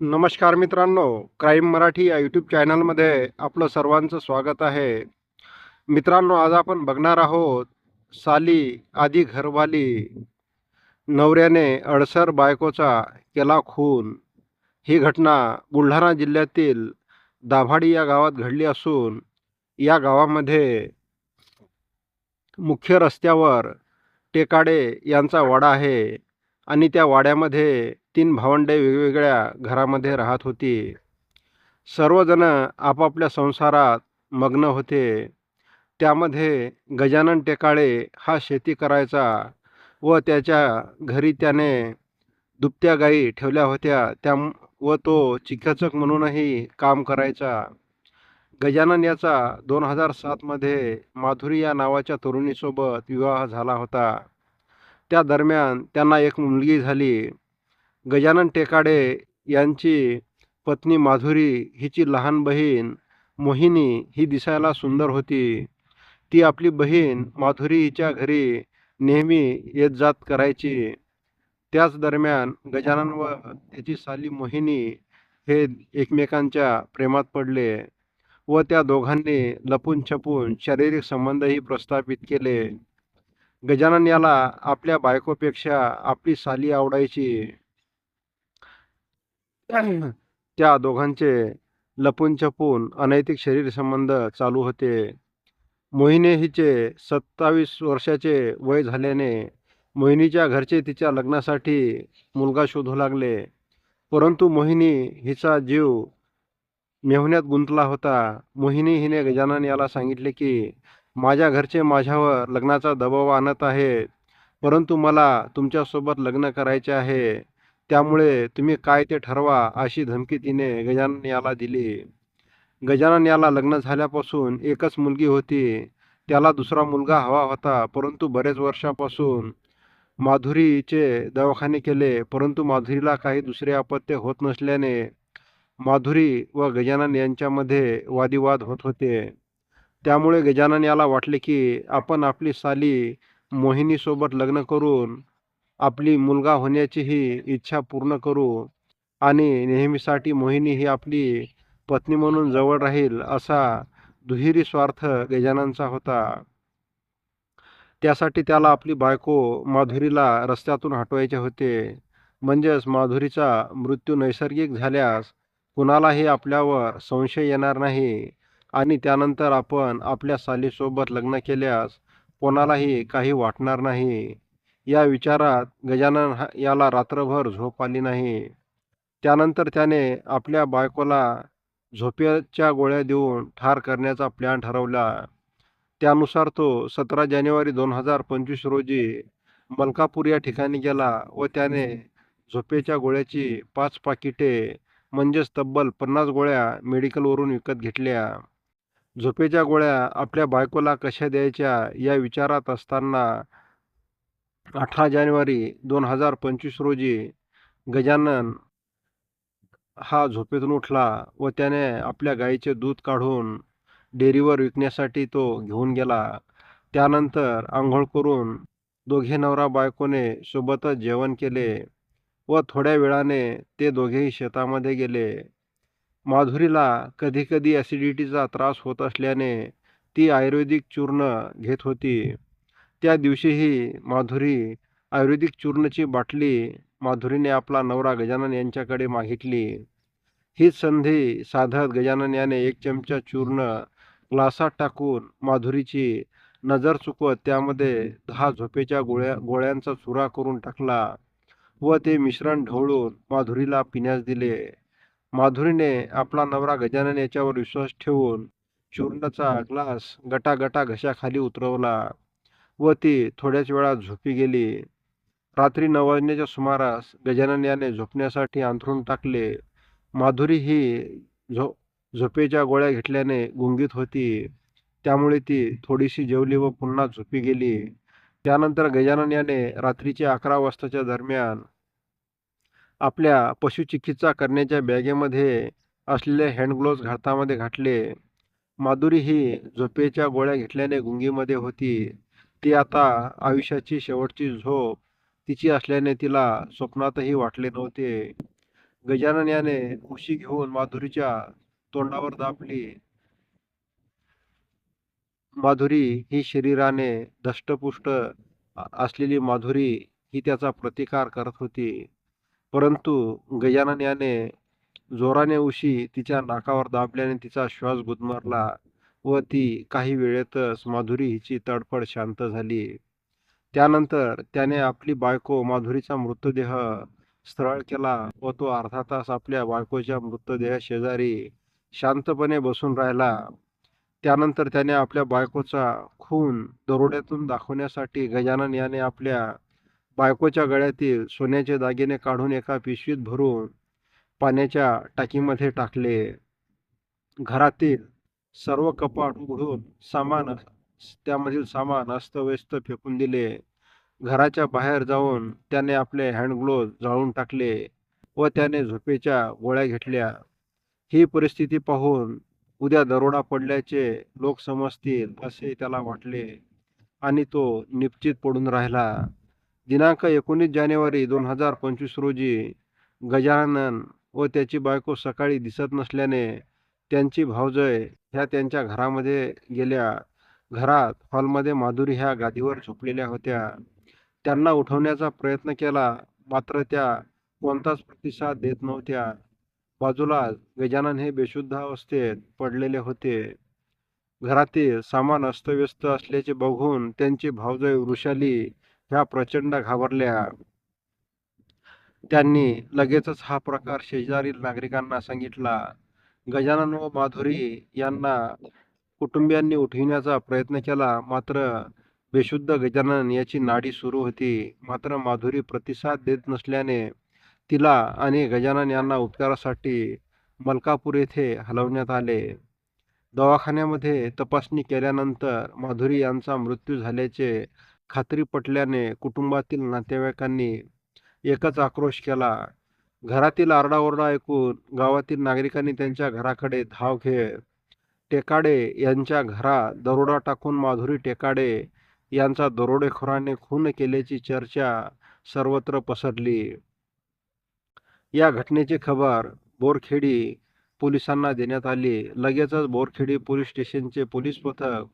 नमस्कार मित्रांनो क्राईम मराठी या यूट्यूब चॅनलमध्ये आपलं सर्वांचं स्वागत आहे. मित्रांनो आज आपण बघणार आहोत साली आधी घरवाली नवऱ्याने अडसर बायकोचा केला खून. ही घटना बुलढाणा जिल्ह्यातील दाभाडी या गावात घडली असून या गावामध्ये मुख्य रस्त्यावर टेकाडे यांचा वाडा आहे. आणि त्या वाड्यामध्ये तीन भावंडे वेगवेगळ्या घरामध्ये राहत होती. सर्वजण आपापल्या संसारात मग्न होते. त्यामध्ये गजानन टेकाळे हा शेती करायचा व त्याच्या घरी त्याने दुभत्या गायी ठेवल्या होत्या. त्या व तो चिकित्सक म्हणूनही काम करायचा. गजानन याचा दोन हजार सातमध्ये माधुरी या नावाच्या तरुणीसोबत विवाह झाला होता. त्या दरम्यान त्यांना एक मुलगी झाली. गजानन टेकाडे यांची पत्नी माधुरी हिची लहान बहीण मोहिनी ही दिसायला सुंदर होती. ती आपली बहीण माधुरी हिच्या घरी नेहमी येत जात करायची. त्याच दरम्यान गजानन व त्याची साली मोहिनी हे एकमेकांच्या प्रेमात पडले व त्या दोघांनी लपून छपून शारीरिक संबंधही प्रस्थापित केले. गजानन याला आपल्या बायकोपेक्षा आपली साली आवडायची. त्या दोघांचे लपून छपून अनैतिक शरीर संबंध चालू होते. मोहिनी हिचे सत्तावीस वर्षाचे वय झाल्याने मोहिनीच्या घरचे तिच्या लग्नासाठी मुलगा शोधू लागले. परंतु मोहिनी हिचा जीव मेहण्यात गुंतला होता. मोहिनी हिने गजानन याला सांगितले की माझ्या घरचे माझ्यावर लग्नाचा दबाव आणत आहेत परंतु मला तुमच्यासोबत लग्न करायचे आहे. त्यामुळे तुम्ही काय ते ठरवा अशी धमकी तिने गजानन याला दिली. गजानन याला लग्न झाल्यापासून एकच मुलगी होती. त्याला दुसरा मुलगा हवा होता परंतु बरेच वर्षापासून माधुरीचे दवाखाने केले परंतु माधुरीला काही दुसरे अपत्य होत नसल्याने माधुरी व गजानन यांच्यामध्ये वादिवाद होत होते. त्यामुळे गजानन याला वाटले की आपण आपली साली मोहिनीसोबत लग्न करून आपली मुलगा होण्याचीही इच्छा पूर्ण करू आणि नेहमीसाठी मोहिनी ही आपली पत्नी म्हणून जवळ राहील असा दुहेरी स्वार्थ गजाननचा होता. त्यासाठी त्याला आपली बायको माधुरीला रस्त्यातून हटवायचे होते. म्हणजेच माधुरीचा मृत्यू नैसर्गिक झाल्यास कुणालाही आपल्यावर संशय येणार नाही. आणि त्यानंतर आपण आपल्या सालीसोबत लग्न केल्यास कोणालाही काही वाटणार नाही. या विचारात गजानन याला रात्रभर झोप आली नाही. त्यानंतर त्याने आपल्या बायकोला झोपेच्या गोळ्या देऊन ठार करण्याचा प्लॅन ठरवला. त्यानुसार तो सतरा जानेवारी दोन हजार पंचवीस रोजी मलकापूर या ठिकाणी गेला व त्याने झोपेच्या गोळ्याची पाच पाकिटे म्हणजेच तब्बल पन्नास गोळ्या मेडिकलवरून विकत घेतल्या. झोपेच्या गोळ्या आपल्या बायकोला कशा द्यायच्या या विचारात असताना अठरा जानेवारी दोन हजार पंचवीस रोजी गजानन हा झोपेतून उठला व त्याने आपल्या गाईचे दूध काढून डेअरीवर विकण्यासाठी तो घेऊन गेला. त्यानंतर आंघोळ करून दोघे नवरा बायकोने सोबतच जेवण केले व थोड्या वेळाने ते दोघेही शेतामध्ये गेले. माधुरीला कधीकधी ॲसिडिटीचा त्रास होत असल्याने ती आयुर्वेदिक चूर्ण घेत होती. त्या दिवशीही माधुरी आयुर्वेदिक चूर्णची बाटली माधुरीने आपला नवरा गजानन यांच्याकडे मागितली. हीच संधी साधत गजानन याने एक चमचा चूर्ण ग्लासात टाकून माधुरीची नजर चुकवत त्यामध्ये दहा झोपेच्या गोळ्या गोळ्यांचा चुरा करून टाकला व ते मिश्रण ढवळून माधुरीला पिण्यास दिले. माधुरीने आपला नवरा गजानन याच्यावर विश्वास ठेवून चूर्णाचा ग्लास गटागटा घशाखाली उतरवला व ती थोड्याच वेळात झोपी गेली. रात्री नऊ वाजण्याच्या सुमारास गजानन याने झोपण्यासाठी अंथरून टाकले. माधुरी ही झो झोपेच्या गोळ्या घेतल्याने गुंगीत होती. त्यामुळे ती थोडीशी जेवली व पुन्हा झोपी गेली. त्यानंतर गजानन याने रात्रीच्या अकरा वाजताच्या दरम्यान आपल्या पशुचिकित्सा करण्याच्या बॅगेमध्ये असलेले हँडग्लोव्ज घातामध्ये घातले. माधुरी ही झोपेच्या गोळ्या घेतल्याने गुंगीमध्ये होती. ती आता आयुष्याची शेवटची झोप तिची असल्याने तिला स्वप्नातही वाटले नव्हते. गजानन याने उशी घेऊन माधुरीच्या तोंडावर दाबली. माधुरी ही शरीराने दष्टपुष्ट असलेली माधुरी ही त्याचा प्रतिकार करत होती. परंतु गजानन याने जोराने उशी तिच्या नाकावर दाबल्याने तिचा श्वास गुदमरला व ती काही वेळेतच माधुरी हिची तडफड शांत झाली. त्यानंतर त्याने आपली बायको माधुरीचा मृतदेह स्थळ केला व तो अर्धा तास आपल्या बायकोच्या मृतदेह शेजारी शांतपणे बसून राहिला. त्यानंतर त्याने आपल्या बायकोचा खून दरोड्यातून दाखवण्यासाठी गजानन याने आपल्या बायकोच्या गळ्यातील सोन्याचे दागिने काढून एका पिशवीत भरून पाण्याच्या टाकीमध्ये टाकले. घरातील सर्व कपाट उघडून सामान त्यामधील सामान अस्तव्यस्त फेकून दिले. घराच्या बाहेर जाऊन त्याने आपले हँडग्लोव्ह जाळून टाकले व त्याने झोपेच्या गोळ्या घेतल्या. ही परिस्थिती पाहून उद्या दरोडा पडल्याचे लोक समजतील असे त्याला वाटले आणि तो निश्चित पडून राहिला. दिनांक एकोणीस जानेवारी दोन हजार पंचवीस रोजी गजानन व त्याची बायको सकाळी दिसत नसल्याने त्यांची भावजय ह्या त्यांच्या घरामध्ये गेल्या. घरात हॉलमध्ये माधुरी ह्या गादीवर झोपलेल्या होत्या. त्यांना उठवण्याचा प्रयत्न केला मात्र त्या कोणताच प्रतिसाद देत नव्हत्या. बाजूला गजानन हे बेशुद्ध अवस्थेत पडलेले होते. घरातील सामान अस्तव्यस्त असल्याचे बघून त्यांची भावजय वृषाली ह्या प्रचंड घाबरल्या. त्यांनी लगेचच हा प्रकार शेजारील नागरिकांना सांगितला. गजानन व माधुरी यांना कुटुंबियांनी उठविण्याचा प्रयत्न केला. मात्र बेशुद्ध गजानन याची नाडी सुरू होती. मात्र माधुरी प्रतिसाद देत नसल्याने तिला आणि गजानन यांना उपचारासाठी मलकापूर येथे हलवण्यात आले. दवाखान्यामध्ये तपासणी केल्यानंतर माधुरी यांचा मृत्यू झाल्याचे खात्री पटल्याने कुटुंबातील नातेवाईकांनी एकच आक्रोश केला. घरातील आरडाओरडा ऐकून गावातील नागरिकांनी त्यांच्या घराकडे धाव घेत टेकाडे यांच्या घरात दरोडा टाकून माधुरी टेकाडे यांचा दरोडेखोराने खून केल्याची चर्चा सर्वत्र पसरली. या घटनेची खबर बोरखेडी पोलिसांना देण्यात आली. लगेचच बोरखेडी पोलीस स्टेशनचे पोलीस पथक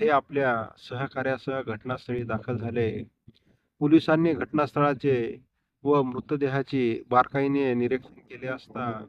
हे आपल्या सहकार्यासह घटनास्थळी दाखल झाले. पोलिसांनी घटनास्थळाचे व मृतदेहाची बारकाईने निरीक्षण केले असता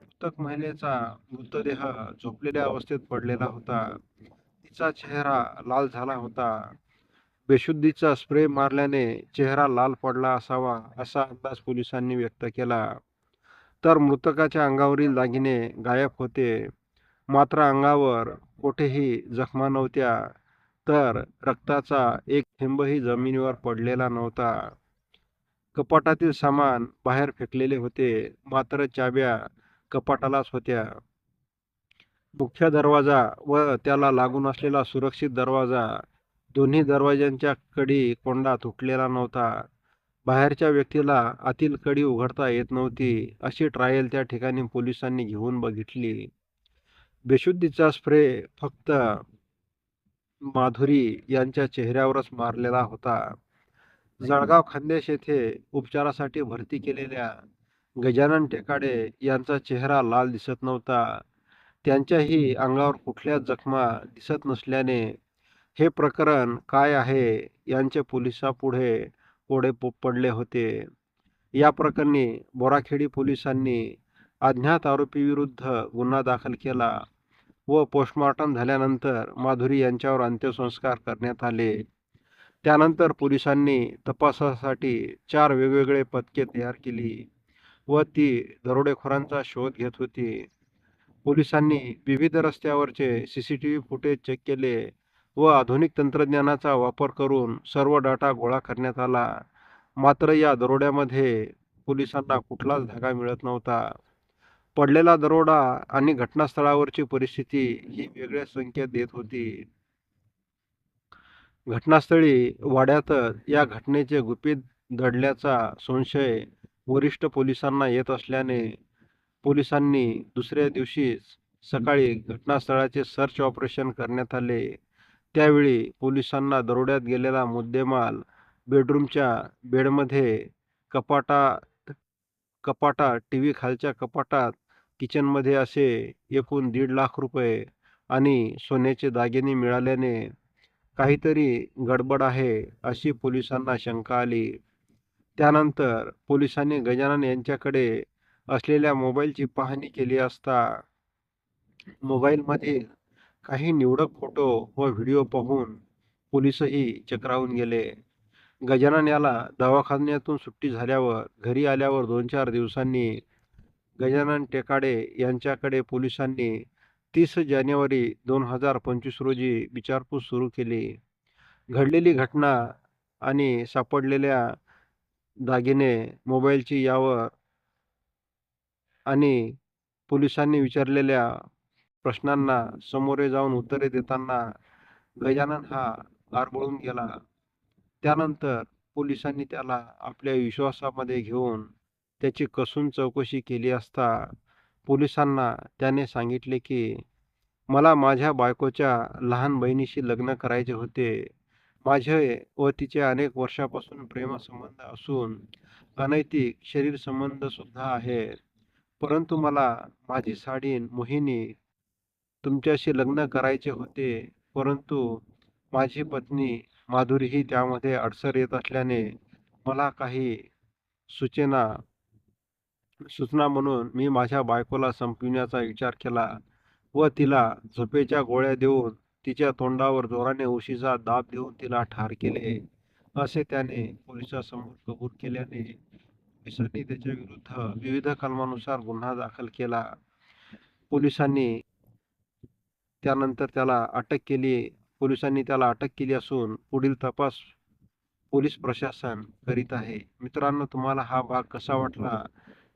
मृतक महिलेचा मृतदेह झोपलेल्या अवस्थेत पडलेला होता. तिचा चेहरा लाल झाला होता. बेशुद्धीचा स्प्रे मारल्याने चेहरा लाल पडला असावा असा अंदाज पोलिसांनी व्यक्त केला. तर मृतकाच्या अंगावरील दागिने गायब होते. मात्र अंगावर कोठेही जखमा नव्हत्या तर रक्ताचा एक थेंबही जमिनीवर पडलेला नव्हता. कपाटातील सामान बाहेर फेकलेले होते मात्र चाव्या कपाटालाच होत्या. मुख्य दरवाजा व त्याला लागून असलेला सुरक्षित दरवाजा दोन्ही दरवाज्यांच्या कडी कोंडा तुटलेला नव्हता. बाहेरच्या व्यक्तीला आतील कडी उघडता येत नव्हती अशी ट्रायल त्या ठिकाणी पोलिसांनी घेऊन बघितली. बेशुद्धीचा स्प्रे फक्त माधुरी यांच्या चेहऱ्यावरच मारलेला होता. जळगाव खान्देश येथे उपचारासाठी भरती केलेल्या गजानन टेकाडे यांचा चेहरा लाल दिसत नव्हता. त्यांच्याही अंगावर कुठल्याच जखमा दिसत नसल्याने हे प्रकरण काय आहे यांचे पोलिसापुढे कोडे प- पडले होते. या प्रकरणी बोराखेडी पोलिसांनी अज्ञात आरोपीविरुद्ध गुन्हा दाखल केला. व पोस्टमॉर्टम झाल्यानंतर माधुरी यांच्यावर अंत्यसंस्कार करण्यात आले. त्यानंतर पोलिसांनी तपासासाठी चार वेगवेगळे पथके तयार केली व ती दरोडेखोरांचा शोध घेत होती. पोलिसांनी विविध रस्त्यावरचे C C T V footage check केले व आधुनिक तंत्रज्ञानाचा वापर करून सर्व डाटा गोळा करण्यात आला. मात्र या दरोड्यामध्ये पोलिसांना कुठलाच धागा मिळत नव्हता. पडलेला दरोडा आणि घटनास्थळावरची परिस्थिती ही वेगळ्या संख्या देत होती. घटनास्थळी वाड्यातच या घटनेचे गुपित दडल्याचा संशय वरिष्ठ पोलिसांना येत असल्याने पोलिसांनी दुसऱ्या दिवशीच सकाळी घटनास्थळाचे सर्च ऑपरेशन करण्यात आले. त्यावेळी पोलिसांना दरोड्यात गेलेला मुद्देमाल बेडरूमच्या बेडमध्ये कपाटात कपाटात टी व्ही खालच्या कपाटात किचनमध्ये असे एकूण दीड लाख रुपये आणि सोन्याचे दागिने मिळाल्याने काहीतरी गडबड आहे अशी पोलिसांना शंका आली. त्यानंतर पोलिसांनी गजानन यांच्याकडे असलेल्या मोबाईलची पाहणी केली असता मोबाईलमधील काही निवडक फोटो व व्हिडिओ पाहून पोलिसही चक्रावून गेले. गजानन याला दवाखान्यातून सुट्टी झाल्यावर घरी आल्यावर दोन चार दिवसांनी गजानन टेकाडे यांच्याकडे पोलिसांनी तीस जानेवारी दोन हजार पंचवीस रोजी विचारपूस सुरू केली. घडलेली घटना आणि सापडलेल्या दागिने मोबाईलची यावर आणि पोलिसांनी विचारलेल्या प्रश्नांना समोरे जाऊन उत्तरे देताना गजानन हा आरबळून गेला. त्यानंतर पोलिसांनी त्याला आपल्या विश्वासामध्ये घेऊन त्याची कसून चौकशी केली असता पोलिसांना त्याने सांगितले की मला माझ्या बायकोच्या लहान बहिणीशी लग्न करायचे होते. माझे व तिचे अनेक वर्षापासून प्रेमसंबंध असून अनैतिक शरीर संबंध सुद्धा आहेत परंतु मला माझी साडीन मोहिनी तुमच्याशी लग्न करायचे होते. परंतु माझी पत्नी माधुरीही त्यामध्ये अडसर येत असल्याने मला काही सूचना सूचना म्हणून मी माझ्या बायकोला संपविण्याचा विचार केला व तिला झोपेच्या गोळ्या देऊन तिच्या तोंडावर जोराने उशीचा दाब देऊन तिला ठार केले. असे त्याने पोलिसासमोर कबूल केल्याने पोलिसांनी त्याच्या विरुद्ध विविध कलमानुसार गुन्हा दाखल केला. पोलिसांनी त्यानंतर त्याला अटक केली. पोलिसांनी त्याला अटक केली असून पुढील तपास पोलीस प्रशासन करीत आहे. मित्रांनो तुम्हाला हा भाग कसा वाटला?